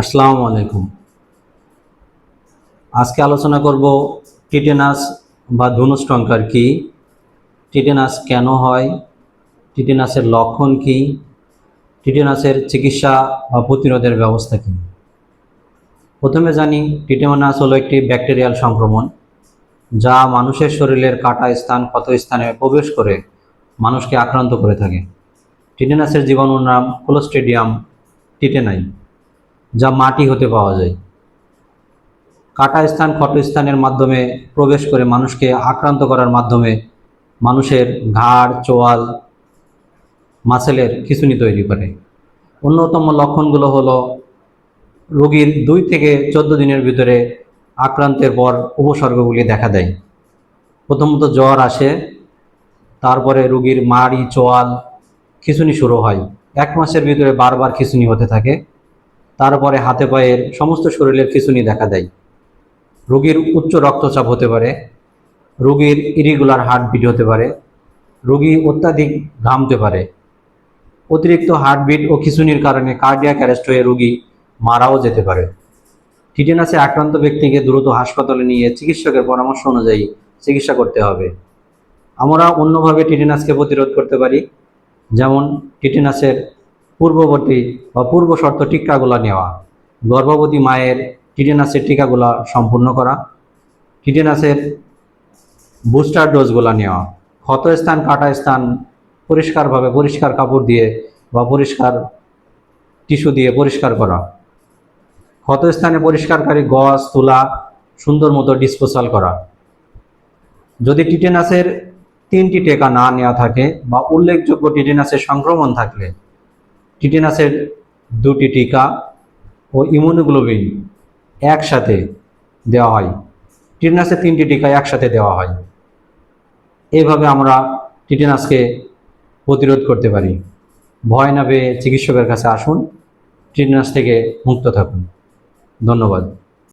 আসসালামু আলাইকুম। আজকে আলোচনা করব টিটেনাস বা ধনুষ্টঙ্কার কি, টিটেনাস কেন হয়, টিটেনাসের লক্ষণ কি, টিটেনাসের চিকিৎসা বা প্রতিরোধের ব্যবস্থা কি। প্রথমে জানি টিটেনাস হলো একটি ব্যাকটেরিয়াল সংক্রমণ, যা মানুষের শরীরের কাটা স্থান ক্ষত স্থানে প্রবেশ করে মানুষকে আক্রান্ত করে থাকে। টিটেনাসের জীবাণুর নাম ক্লোস্টেডিয়াম টিটেনাই যা মাটি হতে পাওয়া যায়। কাটা স্থান, ক্ষত স্থানের মাধ্যমে প্রবেশ করে মানুষকে আক্রান্ত করার মাধ্যমে মানুষের ঘাড়, চোয়াল, মাসেলের খিঁচুনি তৈরি করে। অন্যতম লক্ষণগুলো হলো রোগীর দুই থেকে চোদ্দ দিনের ভিতরে আক্রান্তের পর উপসর্গগুলি দেখা দেয়। প্রথমত জ্বর আসে, তারপরে রোগীর মাড়ি, চোয়াল, খিঁচুনি শুরু হয়। এক মাসের ভিতরে বারবার খিঁচুনি হতে থাকে। তারপরে হাতে পায়ের সমস্ত শরীরের খিঁচুনি দেখা দেয়। রোগীর উচ্চ রক্তচাপ হতে পারে, রোগীর ইরিগুলার হার্টবিট হতে পারে, রোগী অত্যাধিক ঘামতে পারে। অতিরিক্ত হার্টবিট ও খিঁচুনির কারণে কার্ডিয়াক অ্যারেস্ট হয়ে রোগী মারাও যেতে পারে। টিটেনাসে আক্রান্ত ব্যক্তিকে দ্রুত হাসপাতালে নিয়ে চিকিৎসকের পরামর্শ অনুযায়ী চিকিৎসা করতে হবে। আমরা অন্যভাবে টিটেনাসকে প্রতিরোধ করতে পারি, যেমন টিটেনাসের পূর্ববর্তী বা পূর্ব শর্ত টিকাগুলো নেওয়া। গর্ভবতী মায়ের টিটেনাসের টিকাগুলা সম্পূর্ণ করা। টিটেনাসের বুস্টার ডোজগুলো নেওয়া। ক্ষত স্থান, কাটা স্থান পরিষ্কারভাবে পরিষ্কার কাপড় দিয়ে বা পরিষ্কার টিস্যু দিয়ে পরিষ্কার করা। ক্ষত স্থানে পরিষ্কারকারী গজ তুলা সুন্দর মতো ডিসপোজাল করা। যদি টিটেনাসের তিনটি টেকা না নেওয়া থাকে বা উল্লেখযোগ্য টিটেনাসের সংক্রমণ থাকলে টিটেনাসের দুটি টিকা ও ইমিউনোগ্লোবিন একসাথে দেওয়া হয়। টিটেনাসের তিনটি টিকা একসাথে দেওয়া হয়। এভাবে আমরা টিটেনাসকে প্রতিরোধ করতে পারি। ভয় না পেয়ে চিকিৎসকের কাছে আসুন, টিটেনাস থেকে মুক্ত থাকুন। ধন্যবাদ।